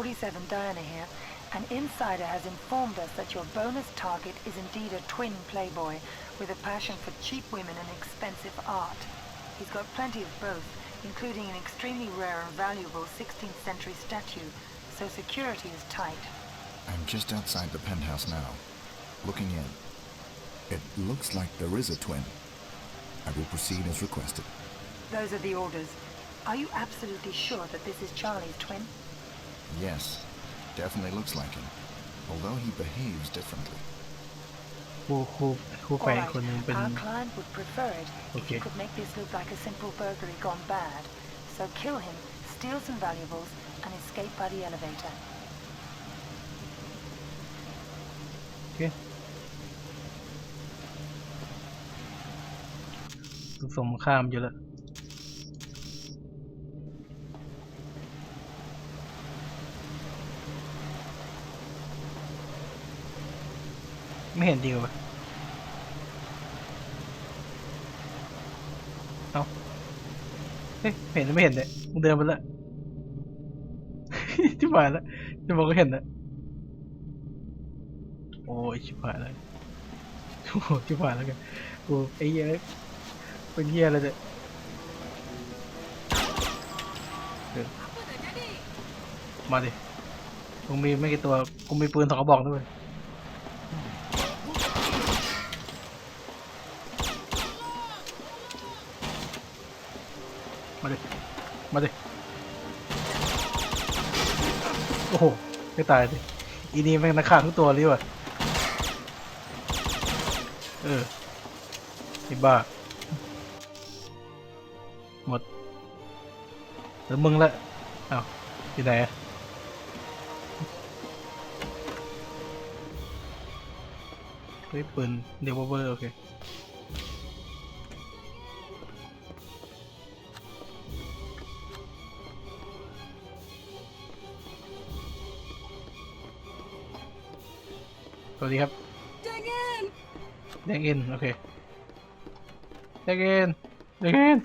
47 Diana here. An insider has informed us that your bonus target is indeed a twin playboy with a passion for cheap women and expensive art. He's got plenty of both, including an extremely rare and valuable 16th century statue, so security is tight. I'm just outside the penthouse now, looking in. It looks like there is a twin. I will proceed as requested. Those are the orders. Are you absolutely sure that this is Charlie's twin? Yes, definitely looks like him, although he behaves differently. ครูครูครูแฝง Alright, คนหนึงเป็น our client would prefer it if Okay. you could make this look like a simple burglary gone bad. So kill him, steal some valuables, and escape by the elevator. โอเคสงครามอยู่แล้ว ไม่เห็นจริงเอวเอาเฮ้ยเห็นหรือไม่เห็นเนี่ยมึงเดินไปแล้วชิบหายแล้วจะบอกก็เห็นนะโอ้ยชิบหายแล้วโอ้โหชิบหายแล้วกันกูไอ้เหี้ยเป็นเหี้ยอะไรเนี่ยมาดิกูมีไม่กี่ตัวกูมีปืนสองกระบอกด้วย ดิ มาดิ โอ้โห ไม่ตายดิ อีนี่แม่งนักฆ่าทุกตัวเลยว่ะ เออไอ้บ้า หมดแล้วมึงละอ้าวอยู่ไหนเฮ้ยปืนเดวเวอร์ โอเค สวัสดีครับ Dang in! แดงเอ็นโอเคแดงเอ็นแดงเอ็น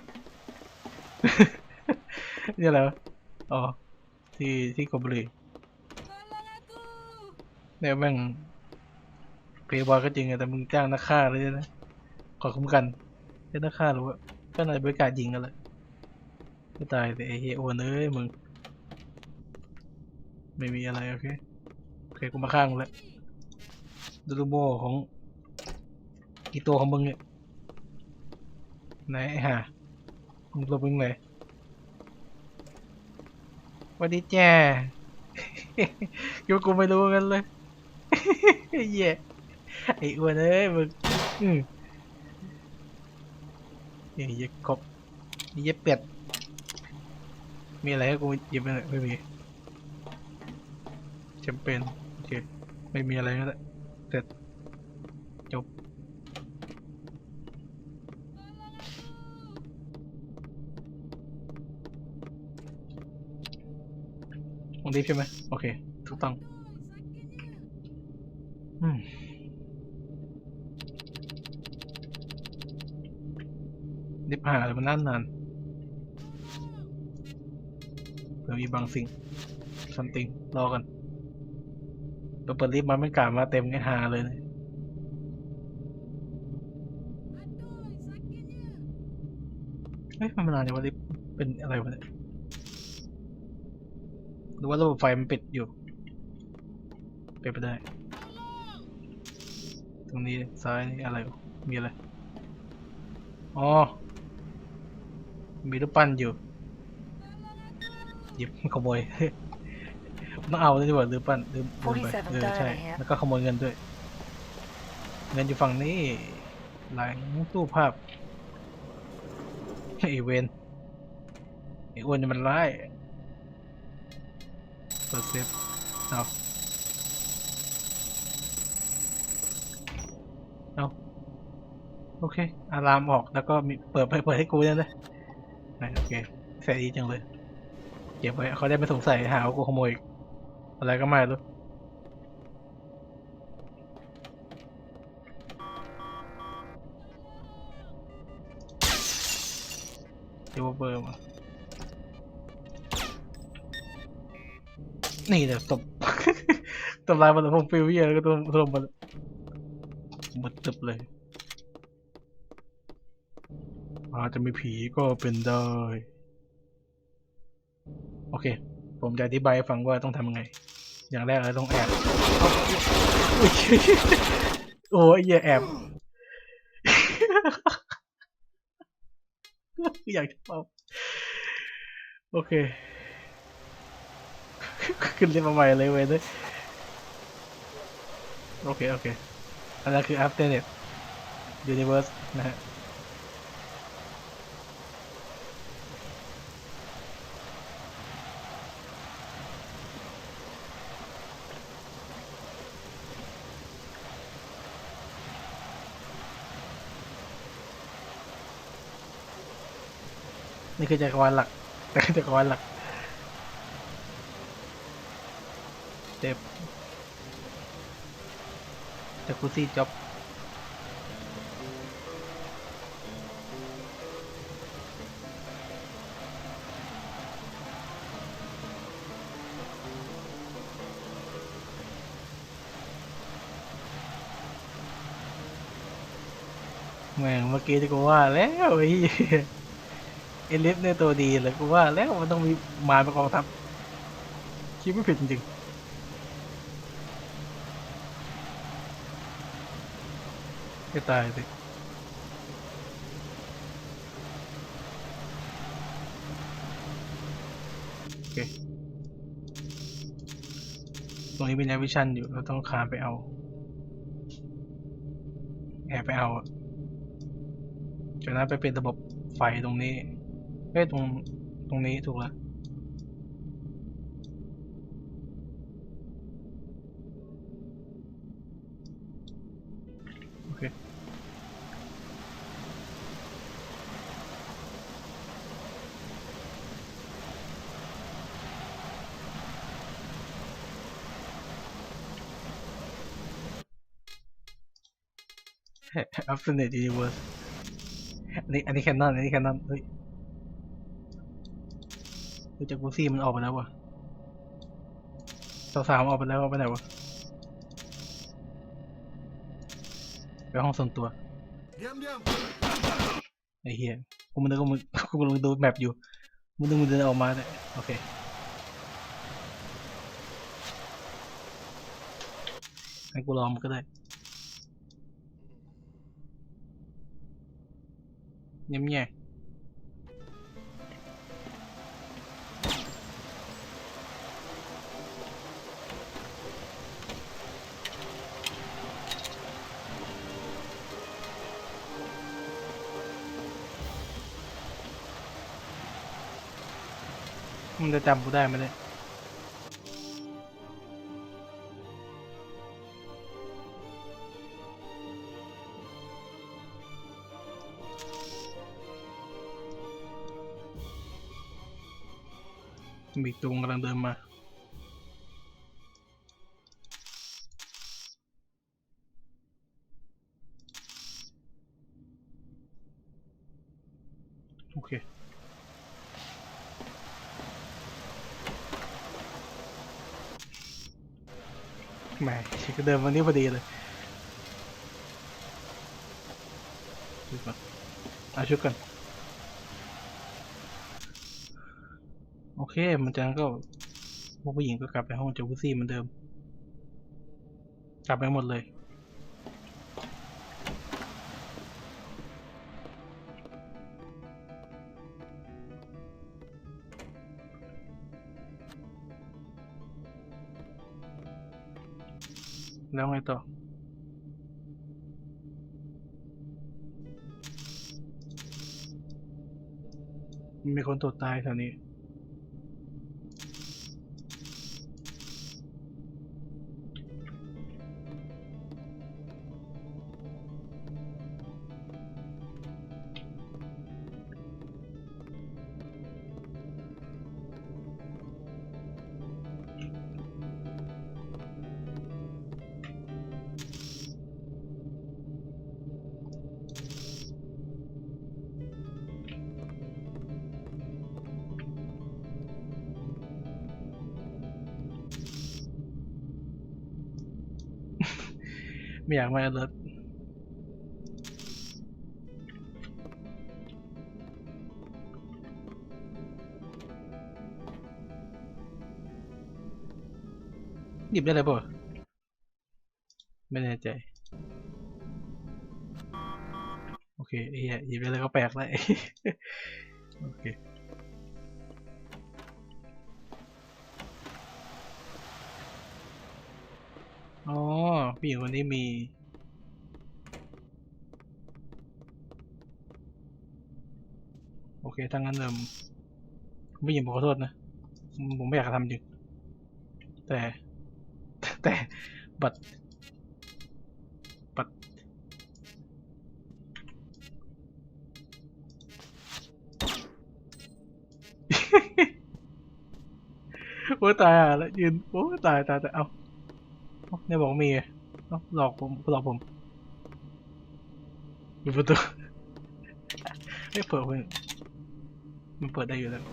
นี่อะไรวะอ๋อที่ที่กบบุรี Tolong aku! เนี่ยแม่งเพย์บอยก็จริงอะแต่มึงจ้างนักฆ่าเลยนะขอคุ้มกันเป็นนักฆ่าหรือว่าก็นายบริการยิงกันแหละไม่ตายแต่ไอ้เฮยโอนเอ้ยมึง ไม่มีอะไร โอเค โอเค กูมาข้างมึงแล้ว ดูโมของอีตัวของมึงเนี่ยไหนไอ้ห่ามึงลบมึงไหนวัสดีแจ้คิดว่ากูไม่รู้กันเลยเหี้ยไอ้อ้วนเอ้ยมึงอืมไอ้เหี้ยกบไอ้เหี้ยเป็ดมีอะไรให้กูหยิบไปหน่อยไม่มีจำเป็นโอเคไม่มีอะไรแล้วแหละเส ร็จ จบ ตรงนี้ใช่ไหมโอเค ถูกต้อง อืมรีบหาเลยมันนั่นนานเผื่อมีบางสิ่ง something รอกัน เราเปิดลิฟต์มาไม่กล้ามาเต็มไงหาเลยเฮ้ยมันมานานอย่างว่าลิฟต์เป็นอะไรวะเนี่ยหรือว่าระบบไฟมันปิดอยู่เป็นไปได้ ตรงนี้ซ้ายนี่อะไรมีอะไรอ๋อมีรูปปั้นอยู่หยิบขโมย ต้องเอาเลยดีกว่ารูปปั้นลืมลืมไป47เออใช่ ได้เลยฮะ แล้วก็ขโมยเงินด้วย เงินอยู่ฝั่งนี้ หลังตู้ภาพไอเวนไออ้วนนี่มันร้ายเปิดเซฟเอาเอาโอเค อารามออกแล้วก็มีเปิดเปิดให้กูเนี่ยนะอะโอเคใส่ดีจังเลย เก็บไว้เขาได้ไม่สงสัยหาว่ากูขโมยอีก อะไรก็ไม่รู้เดี๋ยวเบอร์มานี่เดี๋ยวตบตบลายมันผมฟิวเวียแล้วก็ตัวตัวมันหมดตึบเลย อาจจะมีผีก็เป็นได้ โอเค ผมจะอธิบายให้ฟังว่าต้องทำยังไง อย่างแรกเราต้องแอบโอ้ยอย่าแอบ อยากจะเอาโอเค ขึ้นเรียนมาใหม่เลยเว้ยเนี่ยโอเค โอเค อันนั้นคือ Afternet Universe นะฮะ นี่คือจักรวาลหลักจักรวาลหลักเต็บจากคุซี่จ็อบแม่งเมื่อกี้ที่กูว่าแล้วไอ้ เอลิฟเนี่ยตัวดีเลยกูว่าแล้วมันต้องมีมาเป็นกองทัพคิดไม่ผิดจริงๆจะตายสิโอเคตรงนี้เป็นแอวิชันอยู่เราต้องคานไปเอาแอบไปเอาจากนั้นไปเป็นระบบไฟตรงนี้ เอ้ยตรงตรงนี้ถูกล้วโอเคอัฟเฟอร์เนตยูนิเวิร์สอันนี้อันนี้แคนนอนอันนี้แคนนอนเฮ้ย ดูจากบูซี่มันออกไปแล้ววะสาวๆมันออกไปแล้วเอาไปไหนวะไปห้องส่วนตัว Diam, diam. ไอ้เหี้ยกูมันนึกว่ามึงกูกำลังดูแมปอยู่มึงนึกมึงเดินออกมาเนี่ยโอเคให้กูลองมันก็ได้เงีย มันจะจำกูได้ไหมเนี่ยมีตุงกำลังเดินมา โอเค แหมชิคก็ เดินวันนี้พอดีเลยชุดก่อนเอาชุดก่อนโอเค มันจังก็พวกผู้หญิงก็กลับไปห้องจากุซี่เหมือนเดิม กลับไปหมดเลย แล้วไงต่อ มีคนตดตายแถวนี้ ไม่อยากมา alert หยิบได้เลยป่ะไม่แน่ใจ โอเคอ้เหี้ยหยิบได้เลยก็แปลกแล้วโอเค อ๋อผู้หญิงคนนี้มี โอเคถ้างั้นเดิมผู้หญิงผมขอโทษนะ ผมไม่อยากทำจริงแต่ แต่บัตรบัตรโอ้ตายอะแล้วยืนโอ้ตายตายแตายเอา เนี่ยบอกมีหลอกผมหลอกผมปิดประตูไม่เปิดเพิ่งมันเปิดได้อยู่แล้ว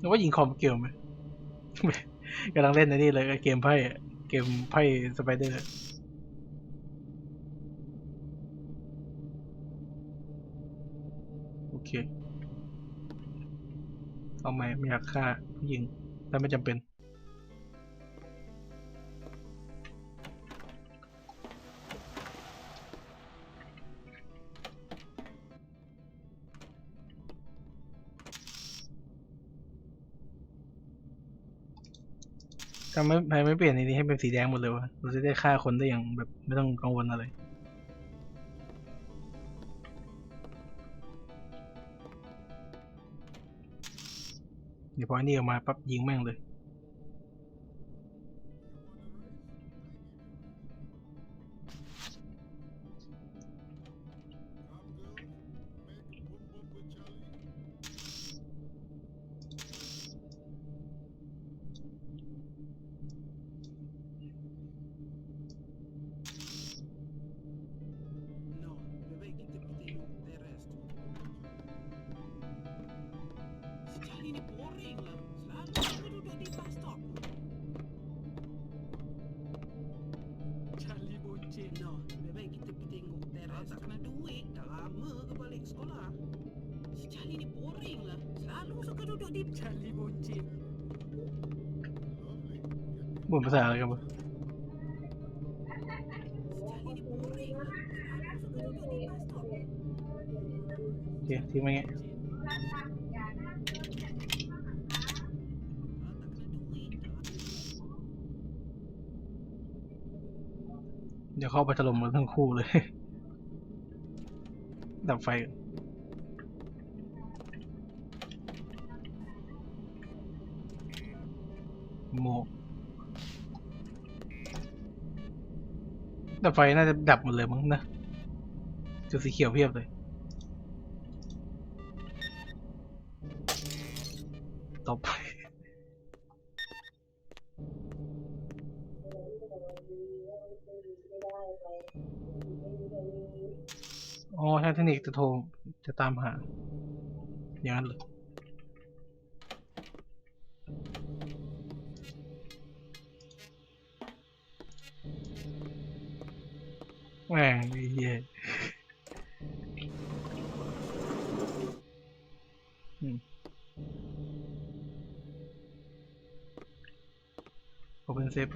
นึกว่ายิงคอมเกี่ยวไหมกำลังเล่นในนี่เลยเกมไพ่เกมไพ่สไปเดอร์โอเค เอาไหมไม่อยากฆ่าผู้หญิงถ้าไม่จำเป็น ทำไมไม่เปลี่ยนในนี้ให้เป็นสีแดงหมดเลยวะเราจะได้ฆ่าคนได้อย่างแบบไม่ต้องกังวลอะไร เดี๋ยวพอไอ้นี่ออกมาปั๊บยิงแม่งเลย ลิปชาลิบูจิบนภาษาอะไรกันบ้าเดี๋ยวทิ้งไว้งี้เดี๋ยวเข้าไปถล่มมันทั้งคู่เลย ดับไฟก่อน โมดับไฟน่าจะดับหมดเลยมั้งนะจุดสีเขียวเพียบเลยต่อไปอ๋อใช้เทคนิคจะโทรจะตามหา อย่างนั้นเลย แม่งไอ้เหี้ยอืม Open Safe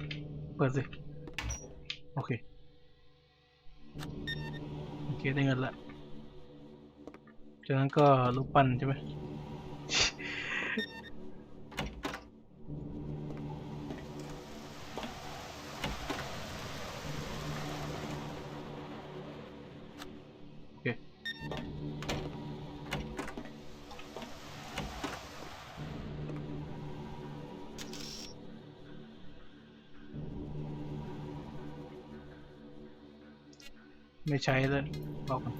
เปิดสิ โอเค โอเค ได้เงินละจากนั้นก็รูปปั้นใช่ไหม ไม่ใช้เลยบอกก่อน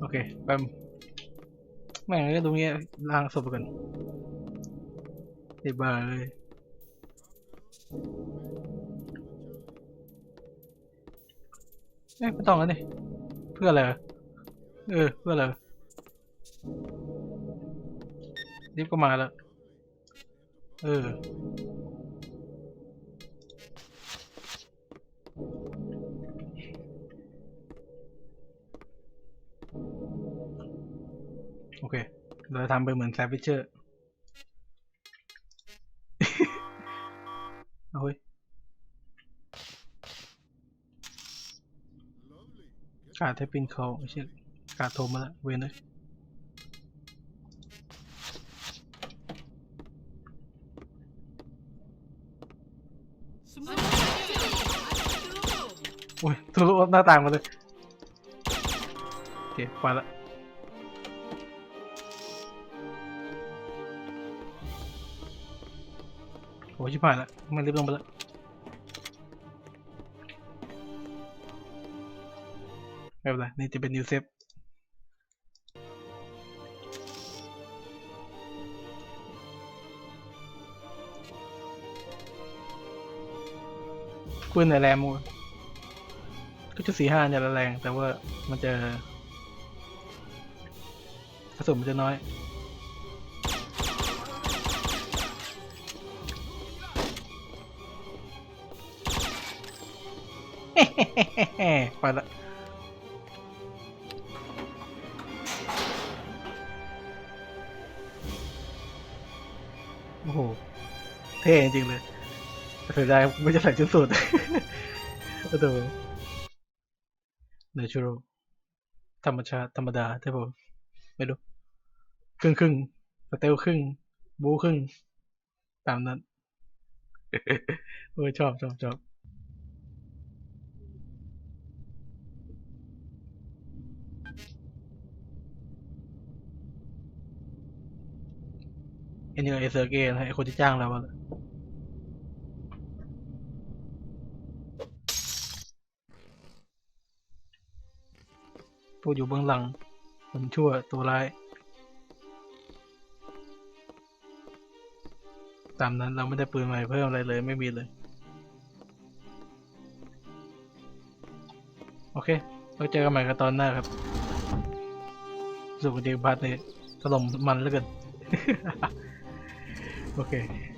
โโอเคแป๊บ แม่งก็ตรงนี้ล้างศพไปก่อนไอ้บ้าเลยเอ้ยไม่ต้องแล้วนี่เพื่ออะไรเออเพื่ออะไรวะรีบก็มาแล้วเออ เราทำไปเหมือนแซฟวิเชอร์เอาเฮ้ยขาดแทปินเขาไม่ใช่ขาดโทรมาล้วเวนเลยโอ้ยทะลุหน้าต่างมาเลยโอเคไปละ อ้ยชิบหายละมันรีบลงไปละไม่เป็นไรนี่จะเป็นนิวเซฟปืนไหนแรงมั้งก็จุดสี่ห้าเนี่ยแรง แต่ว่ามันจะกระสุนมันจะน้อย ไปละโอ้โห เท่จริงเลยเสียดายไม่จะใส่ชุดสูทโอ้โห natural ธรรมชาติธรรมดาใช่ผมไม่รู้ ครึ่งครึ่งสเตลครึ่ง บูครึ่ง ตามนั้นโอ้ยชอบชอบชอบ ไอ้นี่ไอเซอร์เกย์ไอคนที่จ้างเราอะผู้อยู่เบื้องหลังคนชั่วตัวร้าย ตามนั้นเราไม่ได้ปืนใหม่เพิ่มอะไรเลยไม่มีเลย โอเค เราเจอกันใหม่กันตอนหน้าครับสุขดีบัตนี่ถล่มมันเหลือเกิน โอเค